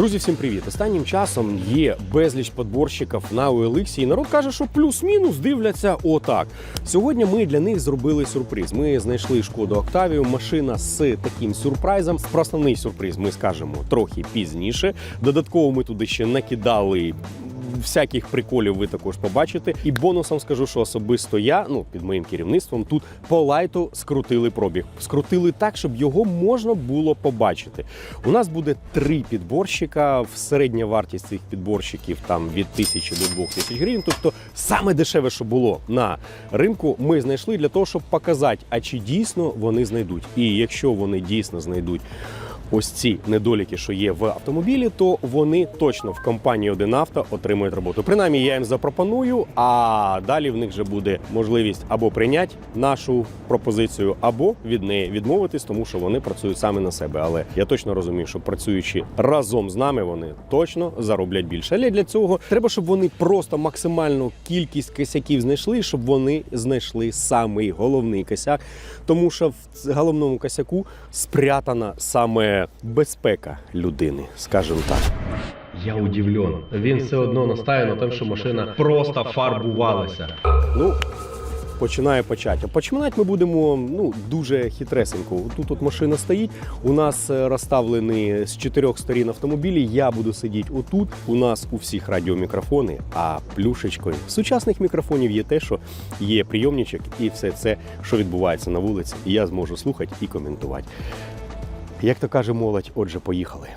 Друзі, всім привіт! Останнім часом є безліч подборщиків на OLX, і народ каже, що плюс-мінус дивляться отак. Сьогодні ми для них зробили сюрприз. Ми знайшли шкоду Октавію, машина з таким сюрпризом. Про основний сюрприз ми скажемо трохи пізніше. Додатково ми туди ще накидали. Всяких приколів ви також побачите. І бонусом скажу, що особисто я, ну під моїм керівництвом, тут по лайту скрутили пробіг. Скрутили так, щоб його можна було побачити. У нас буде три підборщика. Середня вартість цих підборщиків там від 1000 до 2000 гривень. Тобто саме дешеве, що було на ринку, ми знайшли для того, щоб показати, а чи дійсно вони знайдуть. І якщо вони дійсно знайдуть. Ось ці недоліки, що є в автомобілі, то вони точно в компанії «Один авто» отримують роботу. Принаймні, я їм запропоную, а далі в них вже буде можливість або прийняти нашу пропозицію, або від неї відмовитись, тому що вони працюють саме на себе. Але я точно розумію, що працюючи разом з нами, вони точно зароблять більше. Але для цього треба, щоб вони просто максимальну кількість косяків знайшли, щоб вони знайшли самий головний косяк, тому що в головному косяку спрятана саме безпека людини, скажімо так. Я удивлен. Він все одно настає на тому, що машина просто фарбувалася. Ну, починає почати. Починати ми будемо ну, дуже хитресенько. Тут от машина стоїть. У нас е, розставлені з чотирьох сторін автомобілі. Я буду сидіти отут. У нас у всіх радіомікрофони, а плюшечкою сучасних мікрофонів є те, що є прийомничок, і все це, що відбувається на вулиці, я зможу слухати і коментувати. Як то каже молодь, отже, поїхали.